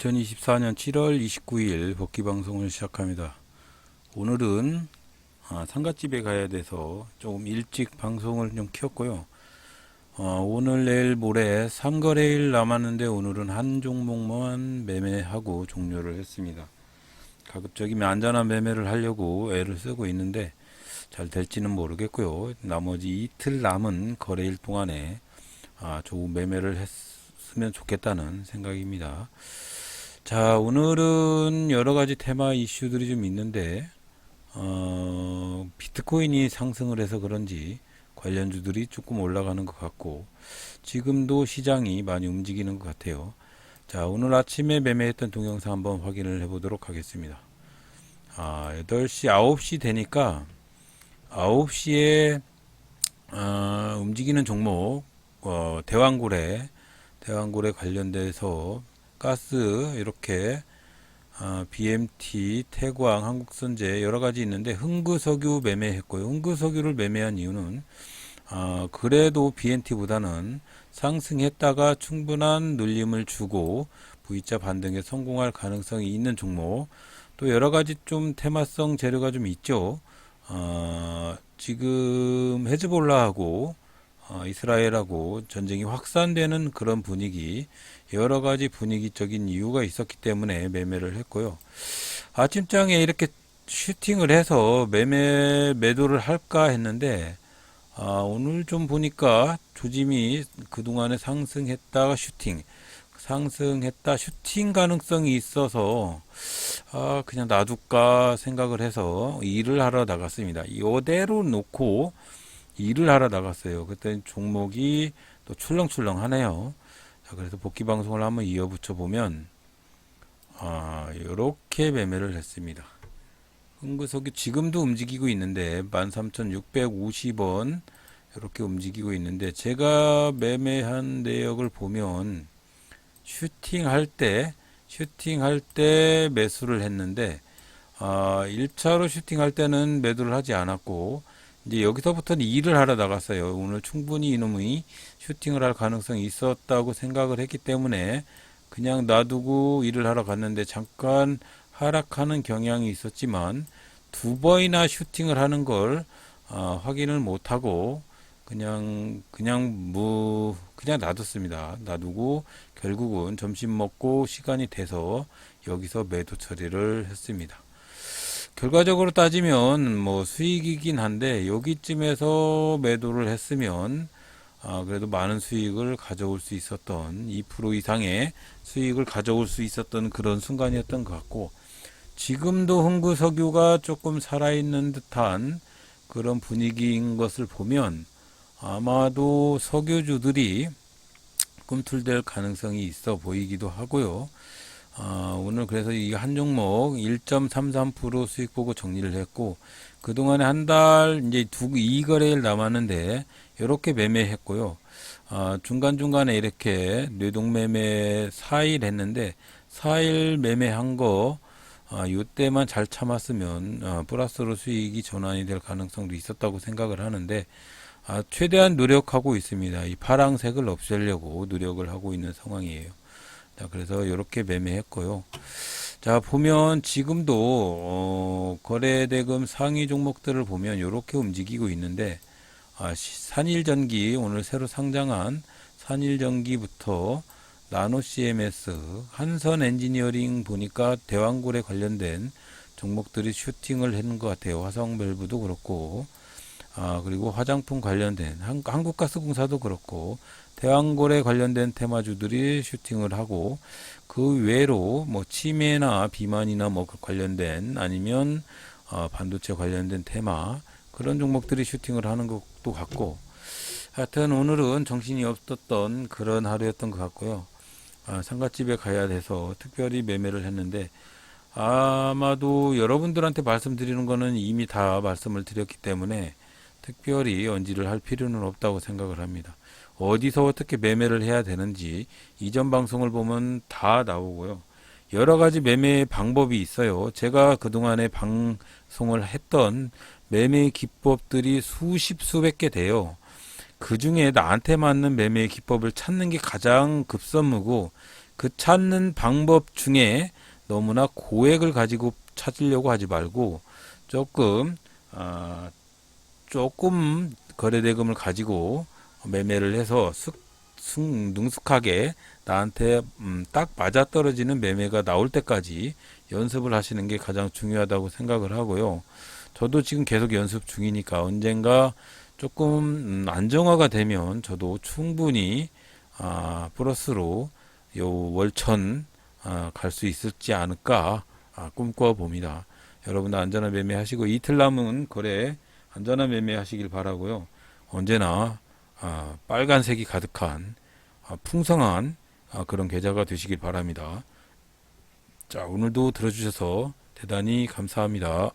2024년 7월 29일 복귀 방송을 시작합니다. 오늘은 아, 상가집에 가야 돼서 조금 일찍 방송을 좀 켰고요. 어, 오늘 내일 모레 3거래일 남았는데 오늘은 한 종목만 매매하고 종료를 했습니다. 가급적이면 안전한 매매를 하려고 애를 쓰고 있는데 잘 될지는 모르겠고요. 나머지 이틀 남은 거래일 동안에 아, 좋은 매매를 했으면 좋겠다는 생각입니다. 자, 오늘은 여러 가지 테마 이슈들이 좀 있는데, 어, 비트코인이 상승을 해서 그런지 관련주들이 조금 올라가는 것 같고, 지금도 시장이 많이 움직이는 것 같아요. 자, 오늘 아침에 매매했던 동영상 한번 확인을 해보도록 하겠습니다. 아, 8시, 9시 되니까, 9시에, 어, 움직이는 종목, 어, 대왕고래, 대왕고래 관련돼서 가스 이렇게 아, BMT, 태광, 한국선제 여러 가지 있는데 흥구석유 매매했고요. 흥구석유를 매매한 이유는 아, 그래도 BNT보다는 상승했다가 충분한 눌림을 주고 V자 반등에 성공할 가능성이 있는 종목 또 여러 가지 좀 테마성 재료가 좀 있죠. 아, 지금 헤즈볼라하고 어, 이스라엘하고 전쟁이 확산되는 그런 분위기, 여러 가지 분위기적인 이유가 있었기 때문에 매매를 했고요. 아침장에 이렇게 슈팅을 해서 매매, 매도를 할까 했는데, 아, 오늘 좀 보니까 조짐이 그동안에 상승했다가 슈팅, 상승했다 슈팅 가능성이 있어서, 아, 그냥 놔둘까 생각을 해서 일을 하러 나갔습니다. 이대로 놓고, 일을 하러 나갔어요. 그때 종목이 또 출렁출렁 하네요. 자, 그래서 복귀 방송을 한번 이어붙여 보면 아, 이렇게 매매를 했습니다. 흥구석이 지금도 움직이고 있는데 13,650원 이렇게 움직이고 있는데 제가 매매한 내역을 보면 슈팅할 때 슈팅할 때 매수를 했는데 아, 1차로 슈팅할 때는 매도를 하지 않았고 이제 여기서부터는 일을 하러 나갔어요. 오늘 충분히 이놈이 슈팅을 할 가능성이 있었다고 생각을 했기 때문에 그냥 놔두고 일을 하러 갔는데 잠깐 하락하는 경향이 있었지만 두 번이나 슈팅을 하는 걸 어, 확인을 못하고 그냥 그냥 뭐 그냥 놔뒀습니다. 놔두고 결국은 점심 먹고 시간이 돼서 여기서 매도 처리를 했습니다. 결과적으로 따지면 뭐 수익이긴 한데 여기쯤에서 매도를 했으면 아 그래도 많은 수익을 가져올 수 있었던 2% 이상의 수익을 가져올 수 있었던 그런 순간이었던 것 같고 지금도 흥구 석유가 조금 살아있는 듯한 그런 분위기인 것을 보면 아마도 석유주들이 꿈틀댈 가능성이 있어 보이기도 하고요. 아, 오늘 그래서 이 한 종목 1.33% 수익 보고 정리를 했고 그동안에 한 달 이제 두 이 거래일 남았는데 이렇게 매매했고요. 아, 중간중간에 이렇게 뇌동 매매 4일 했는데 4일 매매한 거 아, 요때만 잘 참았으면 아, 플러스로 수익이 전환이 될 가능성도 있었다고 생각을 하는데 아, 최대한 노력하고 있습니다. 이 파랑색을 없애려고 노력을 하고 있는 상황이에요. 자, 그래서 이렇게 매매했고요. 자, 보면 지금도 어, 거래 대금 상위 종목들을 보면 이렇게 움직이고 있는데 아, 시- 산일전기 오늘 새로 상장한 산일전기부터 나노 CMS, 한선 엔지니어링 보니까 대왕굴에 관련된 종목들이 슈팅을 했는 것 같아요. 화성 밸브도 그렇고 아, 그리고 화장품 관련된 한, 한국가스공사도 그렇고 대왕골에 관련된 테마주들이 슈팅을 하고 그 외로 뭐 치매나 비만이나 뭐그 관련된 아니면 어, 반도체 관련된 테마 그런 종목들이 슈팅을 하는 것도 같고 하여튼 오늘은 정신이 없었던 그런 하루였던 것 같고요. 아, 상가집에 가야 돼서 특별히 매매를 했는데 아마도 여러분들한테 말씀드리는 거는 이미 다 말씀을 드렸기 때문에 특별히 언지를 할 필요는 없다고 생각을 합니다. 어디서 어떻게 매매를 해야 되는지 이전 방송을 보면 다 나오고요. 여러 가지 매매 방법이 있어요. 제가 그동안에 방송을 했던 매매 기법들이 수십 수백 개 돼요. 그 중에 나한테 맞는 매매 기법을 찾는 게 가장 급선무고 그 찾는 방법 중에 너무나 고액을 가지고 찾으려고 하지 말고 조금 아, 조금 거래대금을 가지고 매매를 해서 숙, 숙, 능숙하게 나한테 음, 딱 맞아떨어지는 매매가 나올 때까지 연습을 하시는 게 가장 중요하다고 생각을 하고요. 저도 지금 계속 연습 중이니까 언젠가 조금 음, 안정화가 되면 저도 충분히 아, 플러스로 요 월천 아, 갈 수 있을지 않을까 아, 꿈꿔 봅니다. 여러분 안전한 매매 하시고 이틀 남은 거래 안전한 매매 하시길 바라고요. 언제나 아, 빨간색이 가득한 아, 풍성한 아, 그런 계좌가 되시길 바랍니다. 자, 오늘도 들어주셔서 대단히 감사합니다.